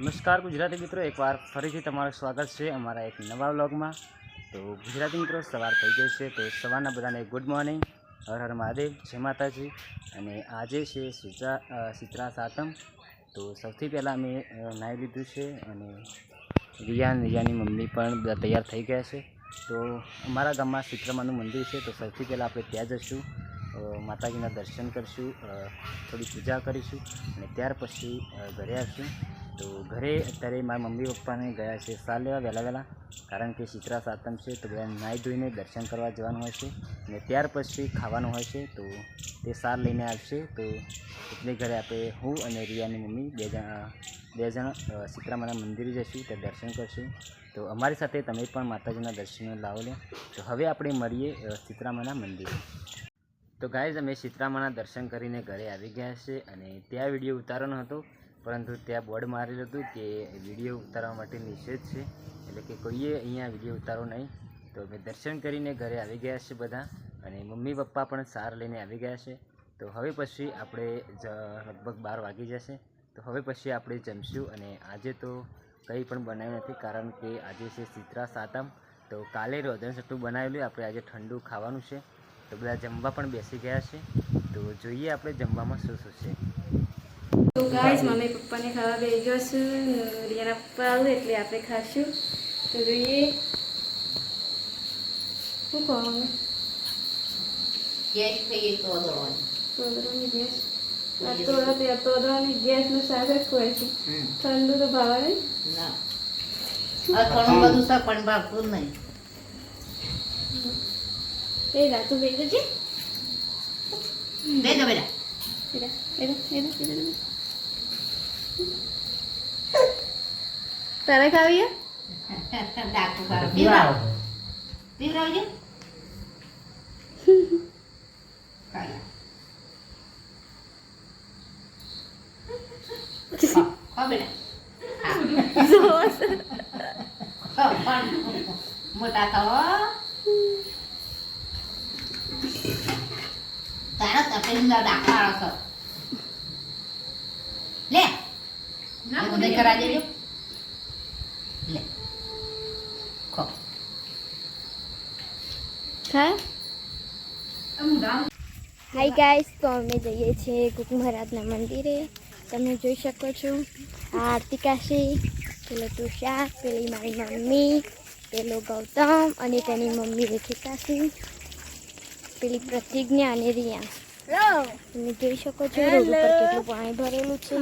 નમસ્કાર ગુજરાતી મિત્રો, એકવાર ફરીથી તમારું સ્વાગત છે અમારા એક નવા વ્લોગમાં. તો ગુજરાતી મિત્રો, સવાર થઈ ગઈ છે, તો સવારના બધાને ગુડ મોર્નિંગ હર હર મહાદેવ, જય માતાજી. અને આજે છે શીતળા સીતરા સાતમ. તો સૌથી પહેલાં અમે નાહી લીધું છે અને રિયા અને રિયાની મમ્મી પણ બધા તૈયાર થઈ ગયા છે. તો અમારા ગામમાં સીતરામાનું મંદિર છે, તો સૌથી પહેલાં આપણે ત્યાં જઈશું માતાજીના દર્શન કરીશું થોડી પૂજા કરીશું અને ત્યાર પછી ઘરે આવીશું. તો ઘરે અત્યારે મારા મમ્મી પપ્પાને ગયા છે સાર લેવા વહેલા વહેલા, કારણ કે શીતળા સાતમ છે તો બધા નાહી ધોઈને દર્શન કરવા જવાનું હોય છે અને ત્યાર પછી ખાવાનું હોય છે તો તે સાર લઈને આવશે. તો એટલે ઘરે આપણે હું અને રિયાની મમ્મી બે જણા, બે જણ સીતરામાના મંદિરે જઈશું, ત્યાં દર્શન કરશું. તો અમારી સાથે તમે પણ માતાજીના દર્શનો લાવો લે તો હવે આપણે મળીએ સીતરામાના મંદિરે. તો ગાઈઝ, અમે સીતરામાના દર્શન કરીને ઘરે આવી ગયા છે અને ત્યાં વીડિયો ઉતારવાનો હતો. પરંતુ ત્યાં બોર્ડ મારેલું હતું કે વીડિયો ઉતારવા માટે નિષેધ છે. એટલે કે કોઈએ અહીંયા વીડિયો ઉતારો નહીં. તો અમે દર્શન કરીને ઘરે આવી ગયા છે બધા અને મમ્મી પપ્પા પણ સાર લઈને આવી ગયા છે. તો હવે પછી આપણે લગભગ બાર વાગી જશે. તો હવે પછી આપણે જમશું અને આજે તો કંઈ પણ બનાવ્યું નથી કારણ કે આજે છે શીતળા સાતમ. તો કાલે રોધન સટ્ટું બનાવેલું, આપણે આજે ઠંડુ ખાવાનું છે. તો બધા જમવા પણ બેસી ગયા છે. તો જોઈએ આપણે જમવામાં શું શું છે. તો ગાઈઝ મમ્મી પપ્પાને ખાવા બેસી ગયો છું. રિયાના પપ્પા આવું એટલે આપણે ખાશું. તો જોઈએ. શું કહો અમે ગેસ ખાઈએ તો ગેસ. આ તો તે ગેસનું શાક જ ખોય છે. ઠંડુ તો ભાવે નહીં. ના. આ ઘણું બધું પણ ભાવતું નહીં. એ રાતું બેસી છે દે દો બેટા તારે ખાવી હે? ડાકુ ખાવ પીવડાવો પીવડાવજો ખાઈ લો. ખાઓ, ખાઓ બેટા ખાઓ, પણ મોટા ખાઓ તારા તપેલીમાં ડાકવાળો છો લે નહીં કરા દેજો લે ખો હાય ગાઈસ તો અમે જઈએ છીએ કુક મહારાજના મંદિરે તમે જોઈ શકો છો આ આરતી કાશી પેલો તુષાર પેલી મારી મમ્મી પેલો ગૌતમ અને તેની મમ્મી રેખી કાશી પેલી પ્રતિજ્ઞા અને રિયા તમે જોઈ શકો છો રોડ ઉપર કેટલું પાણી ભરેલું છે.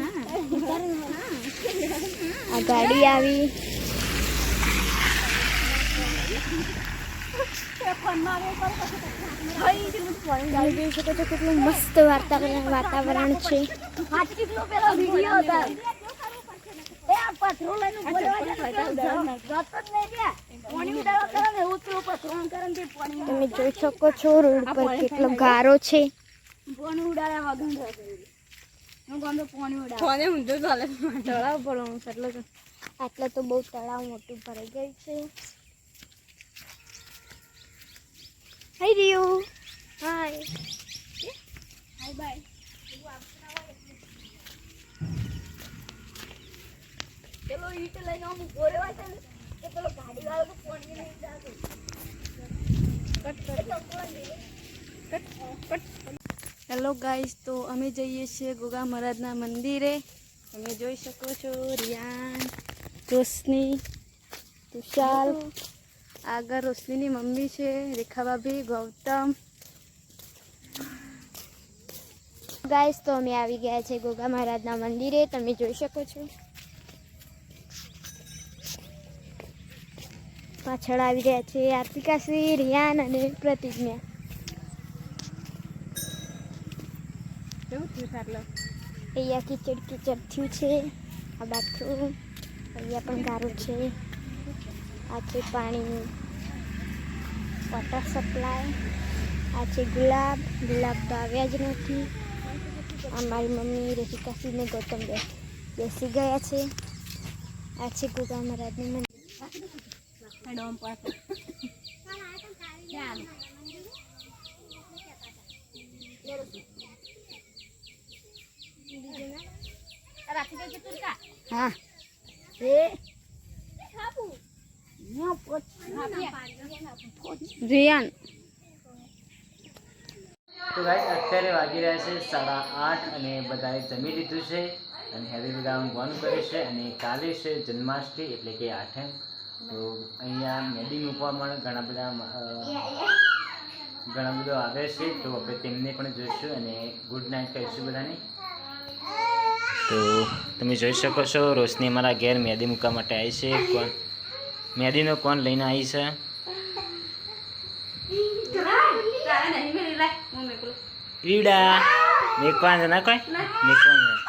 આ ગાડી આવી. તમે જોઈ શકો છો કેટલું મસ્ત વાતાવરણ વાતાવરણ છે. તમે જોઈ શકો છો રોડ પર કેટલો ગારો છે. તળાવ ભરવાનું હું એટલે તો આટલે તો બહુ તળાવ મોટું ભરાઈ ગયું છે. હાય રિયુ હાય હાય બાય પેલો ઈટ લઈને હું ઊભો રહેવા છે કે પેલો ગાડી વાળો તો પાણી લઈને જાતો. હેલો ગાઈસ તો અમે જઈએ છીએ ગોગા મહારાજના મંદિરે. તમે જોઈ શકો છો રિયાન, રોશની, તુષાર, આગળ રોશનીની મમ્મી છે રેખા ભાભી ગૌતમ. ગાઈસ તો અમે આવી ગયા છે ગોગા મહારાજના મંદિરે. તમે જોઈ શકો છો. પાછળ આવી રહ્યા છે આર્તિકાશ્રી રિયાન અને પ્રતિજ્ઞા. અહીંયા કીચડ કીચડ થયું છે આ બાથરૂમ અહીંયા પણ ગારું છે આ છે પાણી વોટર સપ્લાય આ છે ગુલાબ ગુલાબ તો આવ્યા જ નથી આ મારી મમ્મી રેખિકાસીને ગૌતમ બે બેસી ગયા છે આ છે ગોગા મહારાજનું મંદિર હા. રિયાન. તો ગાઈસ અત્યારે વાગી રહ્યા છે સાડા આઠ અને બધાએ જમી લીધું છે અને હેવી બધા ઊંઘવાનું કરે છે અને કાલે છે જન્માષ્ટમી એટલે કે આઠમ. તો અહીંયા મેદી મૂકવા પણ ઘણા બધા ઘણા બધા આવે છે. તો આપણે તેમને પણ જોઈશું અને ગુડ નાઇટ કહીશું બધાને. તો તમે જોઈ શકો છો, રોશની અમારા ઘેર મેદી મૂકવા માટે આવી છે. કોણ? મેદીનો કોણ લઈને આવી છે? ઈડા! મેકવાન ના કોઈ? મેકવાન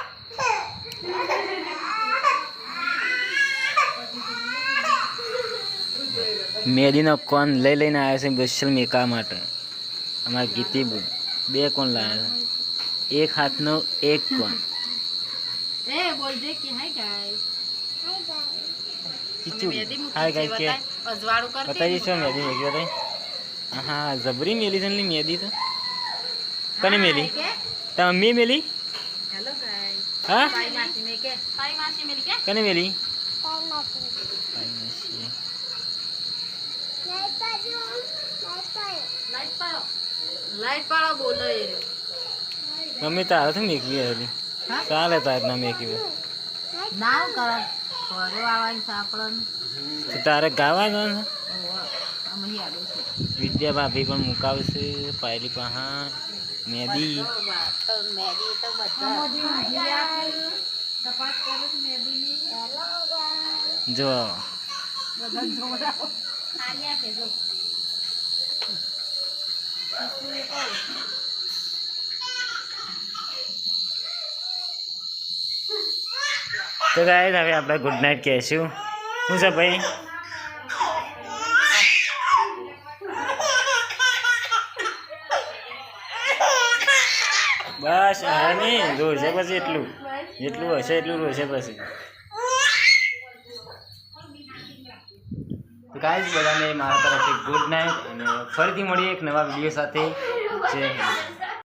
મેદીનો કોન લઈ લઈને આવ્યા છે સ્પેશિયલ મેકા માટે? અમારા ગીતી બે કોણ લાવ્યા છે? એક હાથનો, એક કોન એ બોલજે કે હાય ગાઈસ ચીચુ મેદી મૂકી હાય છે, ગાઈસ કે બતાય. અજવાળું કરતી બતાવી છો મેદી મેકી બતાવી હા જબરી મેલી છે ને મેદી તો કને મેલી કે તાર મમ્મી મેલી હેલો ગાઈસ હા તાઈ માસી ને કે તાઈ માસી મેલી કે કને મેલી તારી માસી. લાઈટ પાડો લાઈટ પાડો બોલો એ રે. મમ્મી તારે તો મેકવી હતી હા? ચાલે તારે ના મેકવી નાવ કરો. ઘરે આવવાની સાપડન તો તારે ગાવા જવાનું છે? અમે યાદો છે વિદ્યા ભાભી પણ મુકાવશે પાયલી પહા મેદી તો મેદી. તો બધા તપાસ કરે છે મેદીની જો. બધા જોડાઓ આર્યા કે જો તો ગાય હવે આપણે ગુડ નાઇટ કહેશું. શું છે ભાઈ? બસ, હવે નહીં રોશે પછી એટલું. જેટલું હશે એટલું રોશે પછી. તો કાંઈ જ બધાને મારા તરફથી ગુડ નાઇટ અને ફરીથી મળીએ એક નવા વીડિયો સાથે. જય